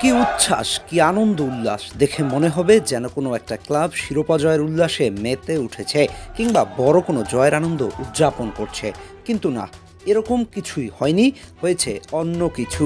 কি উচ্ছ্বাস, কি আনন্দ উল্লাস, দেখে মনে হবে যেন কোনো একটা ক্লাব শিরোপা জয়ের উল্লাসে মেতে উঠেছে কিংবা বড় কোনো জয়ের আনন্দ উদযাপন করছে। কিন্তু না, এরকম কিছুই হয়নি, হয়েছে অন্য কিছু।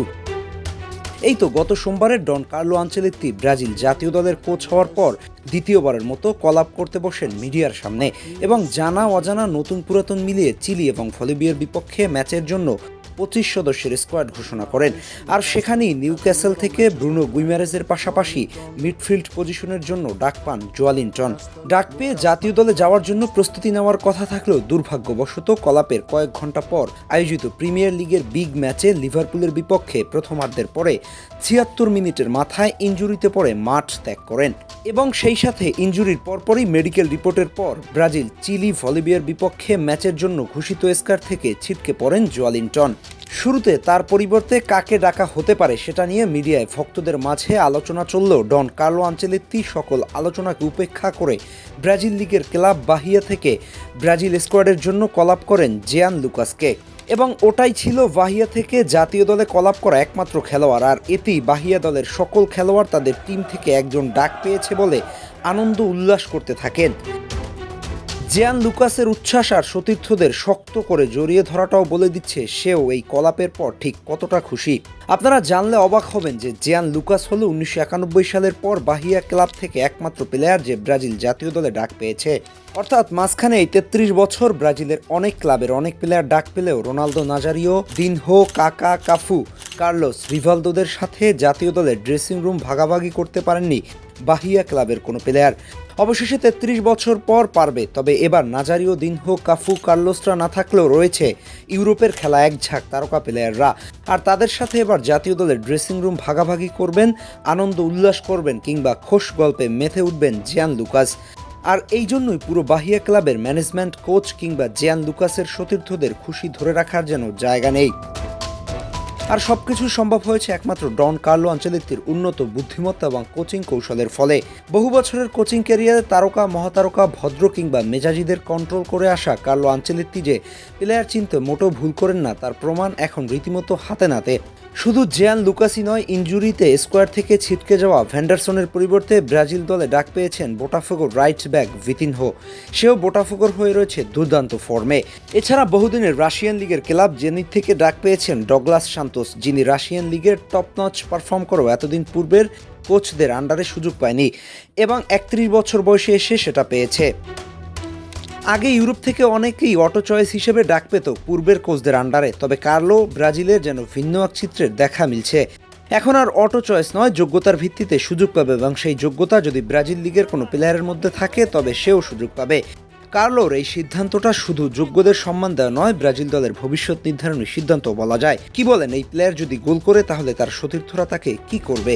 এই তো গত সোমবারের ডন কার্লো আঞ্চলিকটি ব্রাজিল জাতীয় দলের কোচ হওয়ার পর দ্বিতীয়বারের মতো কলাপ করতে বসেন মিডিয়ার সামনে এবং জানা অজানা নতুন পুরাতন মিলিয়ে চিলি এবং ফলিবিয়ার বিপক্ষে ম্যাচের জন্য পঁচিশ সদস্যের স্কোয়াড ঘোষণা করেন। আর সেখানেই নিউ ক্যাসেল থেকে ব্রুনো গুইমারেজের পাশাপাশি মিডফিল্ড পজিশনের জন্য ডাক পান জোয়ালিনটন। ডাক পেয়ে জাতীয় দলে যাওয়ার জন্য প্রস্তুতি নেওয়ার কথা থাকলেও দুর্ভাগ্যবশত কলাপের কয়েক ঘণ্টা পর আয়োজিত প্রিমিয়ার লিগের বিগ ম্যাচে লিভারপুলের বিপক্ষে প্রথমার্ধের পরে ছিয়াত্তর মিনিটের মাথায় ইঞ্জুরিতে পড়ে মাঠ ত্যাগ করেন। এবং সেই সাথে ইঞ্জুরির পরপরই মেডিকেল রিপোর্টের পর ব্রাজিল চিলি ভলিবিয়ার বিপক্ষে ম্যাচের জন্য ঘোষিত স্কার থেকে ছিটকে পড়েন জোয়ালিনটন। শুরুতে তার পরিবর্তে কাকে ডাকা হতে পারে সেটা নিয়ে মিডিয়ায় ভক্তদের মাঝে আলোচনা চললেও ডন কার্লো আঞ্চেলেত্তি সকল আলোচনাকে উপেক্ষা করে ব্রাজিল লিগের ক্লাব বাহিয়া থেকে ব্রাজিল স্কোয়াডের জন্য কলাপ করেন জিয়ান লুকাসকে। এবং ওটাই ছিল বাহিয়া থেকে জাতীয় দলে কলাপ করা একমাত্র খেলোয়াড়। আর এতেই বাহিয়া দলের সকল খেলোয়াড় তাদের টিম থেকে একজন ডাক পেয়েছে বলে আনন্দ উল্লাস করতে থাকেন। জিয়ান লুকাসের উচ্ছ্বাস আর সতীর্থদের শক্ত করে জড়িয়ে ধরাটাও বলে দিচ্ছে সেও এই কলাপের পর ঠিক কতটা খুশি। আপনারা জানলে অবাক হবেন যে জিয়ান লুকাস হলো উনিশশো একানব্বই সালের পর বাহিয়া ক্লাব থেকে একমাত্র প্লেয়ার যে ব্রাজিল জাতীয় দলে ডাক পেয়েছে। অর্থাৎ মাঝখানে এই তেত্রিশ বছর ব্রাজিলের অনেক ক্লাবের অনেক প্লেয়ার ডাক পেলেও রোনালদো নাজারিও, দিনহো, কাকা, কাফু, কার্লোস রিভালদোদের সাথে জাতীয় দলের ড্রেসিং রুম ভাগাভাগি করতে পারেননি বাহিয়া ক্লাবের কোনো প্লেয়ার অবশেষে তেত্রিশ বছর পর পারবে, তবে এবার নাজারিও, দিনহো, কাফু, কার্লোসরা না থাকলেও রয়েছে ইউরোপের খেলা এক ঝাঁক তারকা প্লেয়াররা আর তাদের সাথে এবার জাতীয় দলের ড্রেসিং রুম ভাগাভাগি করবেন, আনন্দ উল্লাস করবেন কিংবা খোশ গল্পে মেথে উঠবেন জিয়ান লুকাস। আর এই জন্যই পুরো বাহিয়া ক্লাবের ম্যানেজমেন্ট কোচ কিংবা জিয়ান লুকাসের সতীর্থদের খুশি ধরে রাখার যেন জায়গা নেই। আর সব সবকিছু সম্ভব হয়েছে একমাত্র ডন কার্লো আঞ্চলিকটির উন্নত বুদ্ধিমত্তা এবং কোচিং কৌশলের ফলে। বহু বছরের কোচিং ক্যারিয়ারে তারকা, মহাতারকা, ভদ্র কিংবা মেজাজিদের কন্ট্রোল করে আসা কার্লো আঞ্চলিকটি যে প্লেয়ার চিনতে মোটেও ভুল করেন না, তার প্রমাণ এখন রীতিমতো হাতে নাতে। শুধু জেয়ান লুকাসি নয় ইঞ্জুরিতে স্কোয়ার থেকে ছিটকে যাওয়া ভ্যান্ডারসনের পরিবর্তে ব্রাজিল দলে ডাক পেয়েছেন বোটাফোগোর রাইট ব্যাক ভিতিনহো। সেও বোটাফোগোর হয়ে রয়েছে দুর্দান্ত ফর্মে। এছাড়া বহুদিনের রাশিয়ান লিগের ক্লাব জেনিত থেকে ডাক পেয়েছেন ডগলাস সান্তোস যিনি রাশিয়ান লিগের টপ নচ পারফর্ম করেও এতদিন পূর্বের কোচদের আন্ডারে সুযোগ পায়নি এবং একত্রিশ বছর বয়সে এসে সেটা পেয়েছে। আগে ইউরোপ থেকে অনেকেই অটো চয়েস হিসেবে ডাক পেত পূর্বের কোচদের আন্ডারে, তবে কার্লো ব্রাজিলের যেন ভিন্ন এক চিত্রের দেখা মিলছে। এখন আর অটো চয়েস নয়, যোগ্যতার ভিত্তিতে সুযোগ পাবে এবং সেই যোগ্যতা যদি ব্রাজিল লিগের কোনো প্লেয়ারের মধ্যে থাকে, তবে সেও সুযোগ পাবে। কার্লোর এই সিদ্ধান্তটা শুধু যোগ্যদের সম্মান দেওয়া নয়, ব্রাজিল দলের ভবিষ্যৎ নির্ধারণের সিদ্ধান্ত বলা যায়। কি বলেন এই প্লেয়ার যদি গোল করে, তাহলে তার সতীর্থরা তাকে কি করবে?